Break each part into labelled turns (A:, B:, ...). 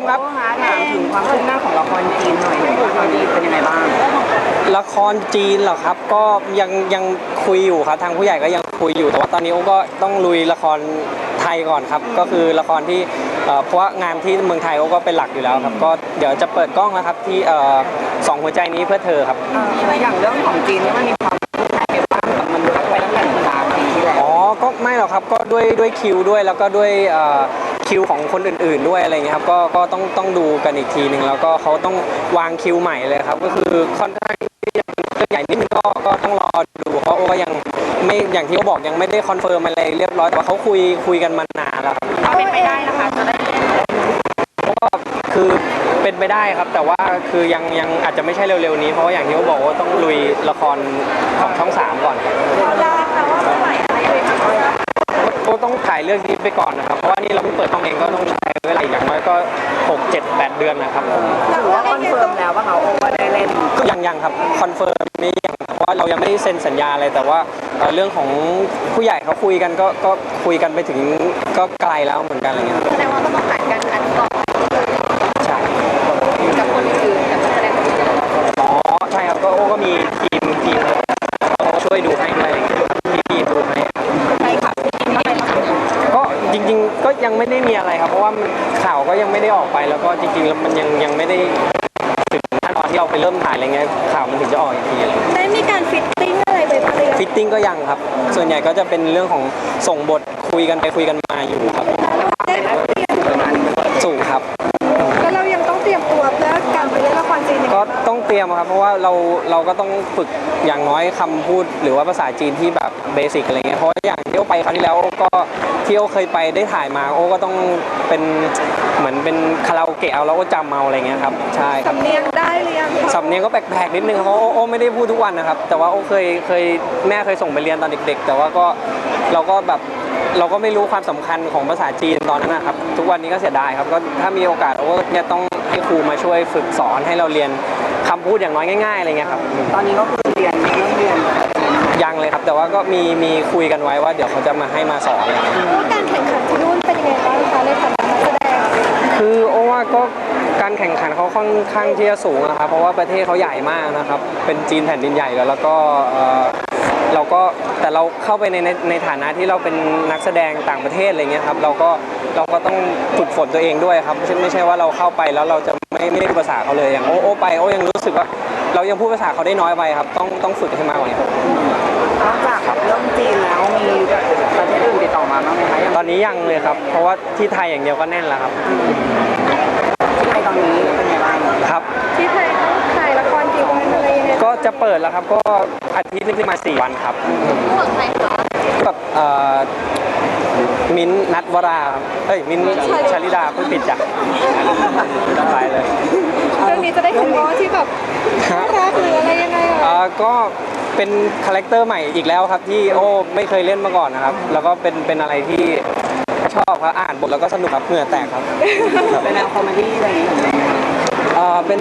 A: มครับ
B: โอ้ฮะถามถึงความคืบหน้าของละครจีนหน่อยว่าตอนนี้เป็นยังไงบ้าง
A: ละครจีนเหรอครับ ก็ยังยังคุยอยู่ครับ ทางผู้ใหญ่ก็ยังคุยอยู่ แต่ว่าตอนนี้โอ้ก็ต้องลุยละครไทยก่อนครับ ก็คือละครที่เอ่อเพราะว่างานที่เมืองไทยโอ้ก็เป็นหลักอยู่แล้วครับ ก็เดี๋ยวจะเปิดกล้องแล้วครับที่เอ่อสองหัวใจนี้เพื่อเธอครับ
B: เอ่ออย่างเรื่องของจีนเนี่ยมันมีความคืบหน้าไปบ้างแบบมันพักไปตั้งแต่ตุลาปีที่แล้ว
A: อ๋อก็ไม่หรอกครับก็ด้วยด้วยคิวด้วยแล้วก็ด้วยเอ่อ คิวของคนอื่น ๆ ด้วยอะไรเงี้ยครับก็ก็ต้องต้องดูกันอีกทีหนึ่งแล้วก็เขาต้องวางคิวใหม่เลยครับ ก็คือค่อนข้างที่จะเป็นเรื่องใหญ่นิดนึงก็ก็ต้องรอดูเพราะโอ้ก็ยังไม่อย่างที่เขาบอกยังไม่ได้คอนเฟิร์มอะไรเรียบร้อยแต่ว่าเขาคุยคุยกันมานานแล้วครับ
B: เป็นไปได้นะคะจะได้
A: ก็คือเป็นไปได้ครับ แต่ว่าคือยังยังอาจจะไม่ใช่เร็วๆนี้เพราะว่าอย่างที่เขาบอกว่าต้องลุยละครของช่องสามก่อนครับ
B: เขาได้ค่ะว่าเมื่อไหร่อะไรเลยค่ะ
A: ก็ต้องถ่ายเรื่องนี้ไปก่อนนะครับ เพราะว่านี่เราเพิ่งเปิดห้องเองก็ต้องใช้เวลาอีกอย่างน้อยก็6 7 8เดือนนะครับผม
B: ถือว่าคอนเฟิร์มแล้วว่าเขาโอ้ว่าได้เล่น
A: ก็ยังยังครับคอนเฟิร์มนี่ยังเพราะว่าเรายังไม่ได้เซ็นสัญญาอะไรแต่ว่าเอ่อเรื่องของผู้ใหญ่เขาคุยกันก็ก็คุยกันไปถึงก็ไกลแล้วเหมือนกันอะไรเงี้ย
B: แสดงว่าต้องผ่านการอัดก่อน
A: ใช่
B: กับคนอื่นกับนักแสดงคนอื่น
A: อ๋อใช่ครับก็โอ้ก็มีทีมทีมเขาช่วยดูให้ด้วยอะไรเงี้ยพี่พี่ดูให้
B: ใช่ค่ะที่นี่เป็น
A: ก็จริง ๆ ก็ยัง ไม่ได้มีอะไรครับ เพราะว่าข่าวก็ยังไม่ได้ออกไปแล้วก็จริงๆแล้วมันยังยังไม่ได้ถึงขั้นตอนที่เราไปเริ่มถ่ายอะไรเงี้ยข่าวมันถึงจะออกอีกทีอะไรเงี้ย
C: ได้มีการฟิตติ้งอะไรไปบ้างหรือยัง
A: ฟิตติ้งก็ยังครับ ส่วนใหญ่ก็จะเป็นเรื่องของส่งบทคุยกันไปคุยกันมาอยู่ครับ
C: ยม
A: ครับ
C: เพราะ
A: ว่าเราเราก็ต้องฝึกอย่างน้อยคำพูด หรือว่าภาษาจีนที่แบบเบสิกอะไรเงี้ยเพราะว่าอย่างที่โอไปครั้งที่แล้วก็ที่โอเคยไปได้ถ่ายมาโอก็ต้องเป็นเหมือนเป็นคาราโอเกะเอาแล้วก็จำเอาอะไรเงี้ยครับใช่ครับ
C: สำเนียงได้หรือยังคะ
A: สำเนียงก็แปลกๆนิดนึงครับเพราะโอโอไม่ได้พูดทุกวันนะครับ แต่ว่าโอเคยเคยแม่เคยส่งไปเรียนตอนเด็ก ๆ แต่ว่าก็เราก็แบบเราก็ไม่รู้ความสำคัญของภาษาจีนตอนนั้นนะครับ ทุกวันนี้ก็เสียดายครับก็ถ้ามีโอกาสโอก็เนี่ยต้องให้ครูมาช่วยฝึกสอนให้เราเรียน คำพูดอย่างน้อยง่ายๆอะไรเงี้ยครับ
B: ตอนนี้ก็คือเรียนเรื่องเรียน
A: ยังเลยครับ แต่ว่าก็มีมีคุยกันไว้ว่าเดี๋ยวเขาจะมาให้มาสอนอะไรเงี้ย
C: ว่าการแข่งขันที่นู่นเป็นยังไงบ้างคะในฐานะนักแสดง
A: คือโอว่าก็การแข่งขันเขาค่อนข้างที่จะสูงนะครับ เพราะว่าประเทศเขาใหญ่มากนะครับ เป็นจีนแผ่นดินใหญ่แล้วแล้วก็เอ่อเราก็แต่เราเข้าไปในในในฐานะที่เราเป็นนักแสดงต่างประเทศอะไรเงี้ยครับเราก็เราก็ต้องฝึกฝนตัวเองด้วยครับไม่ใช่ไม่ใช่ว่าเราเข้าไปแล้วเราจะ ไม่ไม่ได้พูดภาษาเขาเลยอย่างโอโอไปโอยังรู้สึกว่า เรายังพูดภาษาเขาได้น้อยไปครับ ต้องต้องฝึกให้มากกว่านี้ครับ
B: นอกจากเรื่องจีนแล้วมีประเทศอื่นติดต่อมาบ้างไหมคะอย่าง
A: ตอนนี้ยังเลยครับ เพราะว่าที่ไทยอย่างเดียวก็แน่นแล้วครับ
B: ที่ไทยตอนนี้เป็นไงบ้าง
A: ครับ
C: ที่ไทยต้องถ่ายละครกี่วันอะไรยังไง
A: ก็จะเปิดแล้วครับก็อาทิตย์นึงมาสี่วันครับ
C: ห่วงใครคะ
A: กับเอ่อ มิ้นท์นัทวราครับเอ้ย มิ้นท์ชาลิดาพูดผิดจ้ะไปเลย
C: เรื่องนี้จะได้เห็นว่าที่แบบน่ารักหรืออะไรยังไง
A: เอ่
C: อะ
A: อก็เป็นคาแรคเตอร์ใหม่อีกแล้วครับที่โอ้ไม่เคยเล่นมาก่อนนะครับ แล้วก็เป็นเป็นอะไรที่ชอบครับอ่านบทแล้วก็สนุกครับเหงื่อแตกครับ
B: เป็นแนวคอมเมดี้อะไรอย่างเงี้ย
A: เอ่อเป็น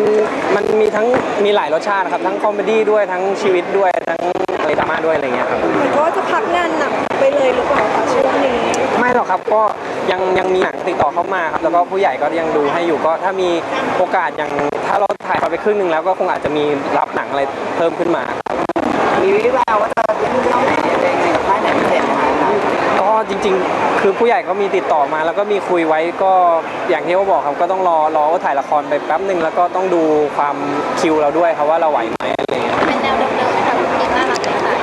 A: มันมีทั้งมีหลายรสชาติครับ ทั้งคอมเมดี้ด้วยทั้งชีวิตด้วยทั้งอะไรดราม่าด้วยอะไรเงี้ยครับ
C: เหมือนว่าจะพักงานหนักไปเลยหรือเปล่าคะช่วงนี้
A: ไม่หรอกครับก็ยังยังมีหนังติดต่อเข้ามาครับแล้วก็ผู้ใหญ่ก็ยังดูให้อยู่ก็ถ้ามีโอกาสอย่างถ้าเราถ่ายไปครึ่งหนึ่งแล้วก็คงอาจจะมีรับหนังอะไรเพิ่มขึ้นมา
B: มีวิแววว่าจะเล่นเรื่องไหนอะไรยังไงกับค่ายไหนพิเศษไหมคะ
A: ก็จริง ๆ คือผู้ใหญ่ก็มีติดต่อมา แล้วก็มีคุยไว้ก็อย่างที่เขาบอกครับก็ต้องรอรอว่าถ่ายละครไปแป๊บหนึ่งแล้วก็ต้องดูความคิวเราด้วยครับว่าเราไหวไหมอะไรเงี้ย
C: เป็นแนวเดิมๆ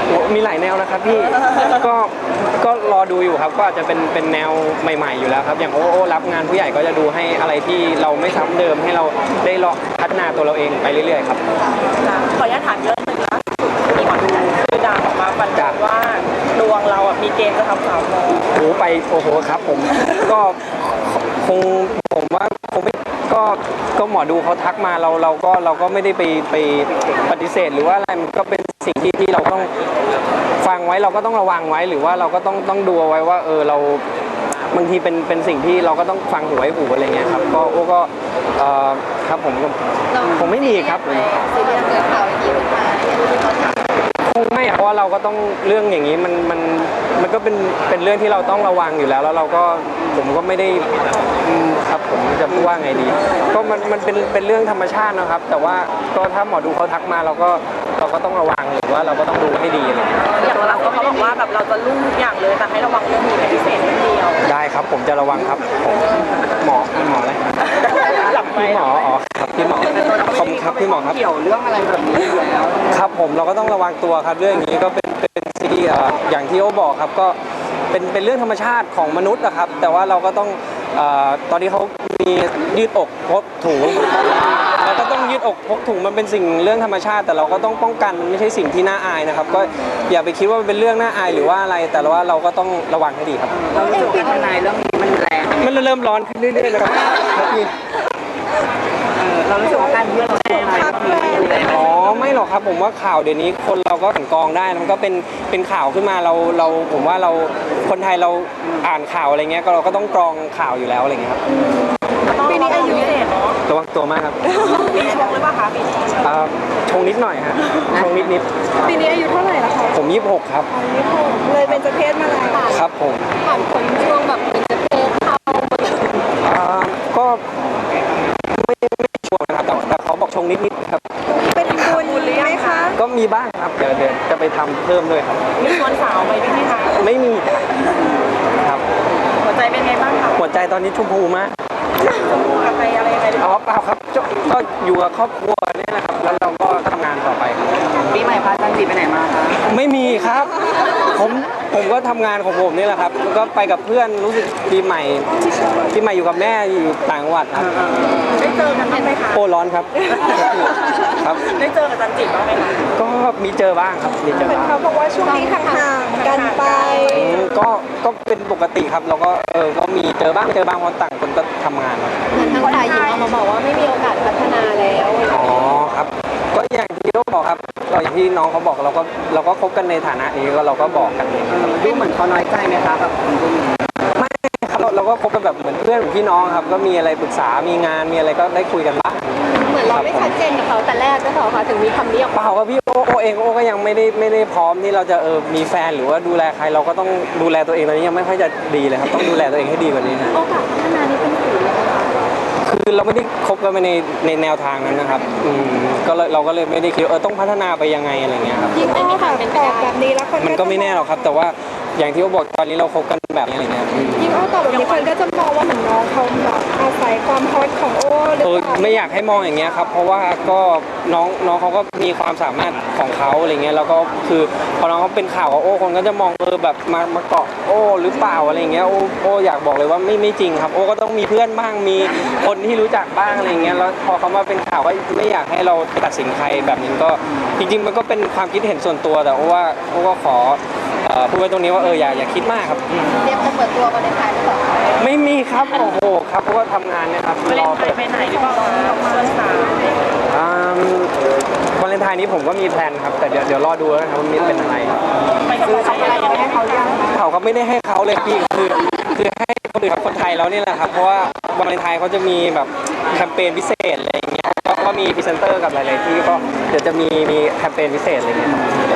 A: โอ้มีหลายแนวนะครับพี่ ก็ก็รอดูอยู่ครับก็อาจจะเป็นเป็นแนวใหม่ ๆอยู่แล้วครับอย่างโอโอรับงานผู้ใหญ่ก็จะดูให้อะไรที่เราไม่ซ้ำเดิมให้เราได้ลองพัฒนาตัวเราเองไปเรื่อยๆครับ
D: ขออนุญาตถามเรื่องหนึ่งล่าสุดมีหมอดูคือดังออกมาบัน
A: จ้ะ
D: ทึกว่าดวงเราอะมีเกณฑ์จะทำสาวมอง
A: โอ้ไปโอ้โหครับผม ก็คงผมว่าคงไม่ก็ก็หมอดูเขาทักมาเราเราก็เราก็ไม่ได้ไปไปปฏิเสธหรือว่าอะไรมันก็เป็น สิ่งที่ที่เราต้องฟังไว้เราก็ต้องระวังไว้ หรือว่าเราก็ต้องต้องดูเอาไว้ว่าเออเราบางทีเป็นเป็นสิ่งที่เราก็ต้องฟังหูไว้หูอะไรเงี้ยครับก็โอ้ก็เอ่อครับผมก็ผมไม่มีครับ
C: ซีเรียสเกิดข่าวอย่างนี้ขึ้นมาอย่างที่เขาถาม
A: คงไม่อะเพราะว่าเราก็ต้องเรื่องอย่างนี้มันมันมันก็เป็นเป็นเรื่องที่เราต้องระวังอยู่แล้ว แล้วเราก็ผมก็ไม่ได้อืมครับผมจะพูดว่าไงดี ก็มันมันเป็นเป็นเรื่องธรรมชาตินะครับ แต่ว่าก็ถ้าหมอดูเขาทักมาเราก็ เราก็ต้องระวังหรือว่าเราก็ต้องดูให้ดีอะไรอย่างเงี้ย
D: อย่างเราก็เขาบอกว่าแบบเราจะรุ่งทุกอย่างเลยแต่ให้ระวังเรื่องนี้เป็นพิเศษนิดเดียว
A: ได้ครับผมจะระวังครับผมหมอหมออะไร
D: หลับไป
A: พี่หมออ๋อครับพี่หมอขอบคุณครับพี่หมอครับ
B: เกี่ยวเรื่องอะไรแบบนี้อยู่แล้ว
A: ครับผมเราก็ต้องระวังตัวครับเรื่องอย่างนี้ก็เป็นเป็นสิ่งที่เอ่ออย่างที่โอบอกครับก็เป็นเป็นเรื่องธรรมชาติของมนุษย์นะครับ แต่ว่าเราก็ต้องเอ่อตอนนี้เขามียืดอกพกถุงเรา ก็ต้องยืดอกพกถุงมันเป็นสิ่งเรื่องธรรมชาติ แต่เราก็ต้องป้องกันมันไม่ใช่สิ่งที่น่าอายนะครับ ก็อย่าไปคิดว่ามันเป็นเรื่องน่าอายหรือว่าอะไร แต่ว่าเราก็ต้องระวังให้ดีครับ
B: เรารู้สึกว่าทนายเรื่องนี้มันแรง
A: มันเริ่มร้อนขึ้นเรื่อยๆนะครับครับพี่
B: เออเรารู้สึกว่าการเมืองทนายเรื่องนี้มันแรง
A: อ๋อไม่หรอกครับผมว่าข่าวเดี๋ยวนี้คนเราก็กลันกรองได้มันก็เป็นเป็นข่าวขึ้นมาเราเราผมว่าเราคนไทยเราอ่านข่าวอะไรเงี้ยก็เราก็ต้องกรองข่าวอยู่แล้วอะไรเงี้ยครับ
D: ปีนี้อายุพิเศษเนาะ
A: ระวังตัวมากครับ
D: ปีชงหรือเปล่าคะปีนี้
A: อ่าชงนิดหน่อยฮะชงนิดนิด
C: ปีนี้อายุเท่าไหร่ละคะ
A: ๆผมยี่สิบหกครับ
C: อายุหกเลยเป็นจะเพศมาแล้ว
A: ครับผม
C: ผ่านผลช่วงแบบเป็นจะเพศเข้า
A: อ่าก็ไม่ไม่ชัวร์นะครับแต่แต่เขาบอกชงนิดนิดๆครับ
C: เป็นบุญไหมคะ
A: ก็มีบ้างครับเดี๋ยวเดี๋ยวจะไปทำเพิ่มด้วยครับ
D: มีชวนสาวไปด้วยไหมคะ
A: ไม่มีครับ
D: หัวใจเป็นไงบ้างคะ
A: หัวใจตอนนี้ชมพูมาก
D: ชมพูกับไปอะไรยังไงหรือเป
A: อ๋
D: ล่า
A: อเปล่าครับก็ก็อยู่กับครอบครัวเนี่ยนะครับ แล้วเราก็ทำงานต่อไปครับ
B: ปีใหม่พาจันจีไปไหนมาคะ
A: ไม่มีครับ ผมผมก็ทำงานของผมนี่แหละครับแล้วก็ไปกับเพื่อนรู้สึกปีใหม่ปีใหม่อยู่กับแม่อยู่ต่างจังหวัดครับ
D: ได้เจอกันบ้างไหมคะ
A: โอ้ร้อนครับครับ
D: ได้เจอกับจันจิบ้างไหมคะ
A: ก็มีเจอบ้างครับมีเจอ
C: เหมือน
A: บ้าง
C: เขาบอกว่าช่วงนี้ห่างๆกันไป
A: อืมก็ก็เป็นปกติครับเราก็เออก็มีเจอบ้างเจอบ้างเพราะต่างคนก็ทำงานครับ
C: เหมือนทางฝ่ายหญิงออกมาบอก
A: ที่น้องเขาบอกเราก็เราก็คบกันในฐานะนี้ก็เราก็บอกกัน
B: เออดูเหมือนเขาน้อยใจไหมคะแบบคุณผู้หญิง
A: ไม่ครับเราเราก็คบกันแบบเหมือนเพื่อนเหมือนพี่น้องครับ ก็มีอะไรปรึกษา มีงาน มีอะไรก็ได้คุยกันบ้าง
C: เหมือนเราไม่ชัดเจนกับเขาแต่แรกก็เปล่าคะถึงมีคำนี้ออก
A: เป
C: มา
A: ล่าครับพี่โอโอเองโอก็ยังไม่ได้ไม่ได้พร้อมที่เราจะเออมีแฟนหรือว่าดูแลใครเราก็ต้องดูแลตัวเองตอนนี้ยังไม่ค่อยจะดีเลยครับต้องดูแลตัวเองให้ดีกว่านี้นะ
C: โอกาสพัฒนานี้เป็นศูนย์เลยนะคะ
A: คือเราไม่ได้คบกันไปในในแนวทางนั้นนะครับอืม ก็เลยเราก็เลยไม่ได้คิดว่าเออต้องพัฒนาไปยังไงอะไรเงี้ยครับ
C: ยิ่งไม่มีทางเป็นตอบแบบนี้แล้วคน
A: มันก็ไม่แน่หรอกครับ แต่ว่าอย่างที่โอบอกตอนนี้เราคบกัน แบบนี้อะไรเงี้ยอืม
C: ยิ่งอ้อตอบแบบนี้คนก็จะมองว่าเหมือนน้องเขาแบบอาศัยความฮอตของโอ้หรือ
A: เออ
C: เปล่า
A: ไม่อยากให้มองอย่างเงี้ยครับเพราะว่าก็น้องน้องเขาก็มีความสามารถของเขาอะไรเงี้ยแล้วก็คือพอน้องเขาเป็นข่าวกับโอ้คนก็จะมองเออแบบมามาเกาะโอ้หรือเปล่าอะไรเงี้ยโอ้โอ้อยากบอกเลยว่าไม่ไม่จริงครับ โอ้ก็ต้องมีเพื่อนบ้างมีคนที่รู้จักบ้างอะไรเงี้ยแล้วพอเขามาเป็นข่าวก็ไม่อยากให้เราตัดสินใครแบบนี้ก็จริง ๆ มันก็เป็นความคิดเห็นส่วนตัวแต่โอ้ว่าโอ้ก็ขอ เอ่อพูดไว้ตรงนี้ว่าเอออย่าอย่าคิดมากครับ
C: เตรียมจะเปิดตัววันในไทยหรือเปล่า
A: ไม่มีครับโอ้โหครับเพราะว่าทำงานเนะครับ
D: ไป
A: ร
D: เล่
A: อน
D: ไท
A: เปิ
D: ย
A: ด
D: ไปไหนหรือเปล่าคะชวนสาว
A: อ่าวาเลนไทน์นี้ผมก็มีแพลนครับ แต่เดี๋ยวเดี๋ยวรอดูแล้วนะครับว่ามีเป็นอะไร
D: ไปกับใครอะไรยังไงให้เขายัง
A: เขาก็ไม่ได้ให้เขาเลยพี่คือคือให้คนอื่นกับคนไทยแล้วนี่แหละครับเพราะว่าวาเลนไทน์เขาจะมีแบบแคมเปญพิเศษอะไรอย่างเงี้ยก็ก็มีพรีเซนเตอร์กับหลายๆที่ก็เดี๋ยวจะมีมีแคมเปญพิเศษอะไรเงี้ยครับ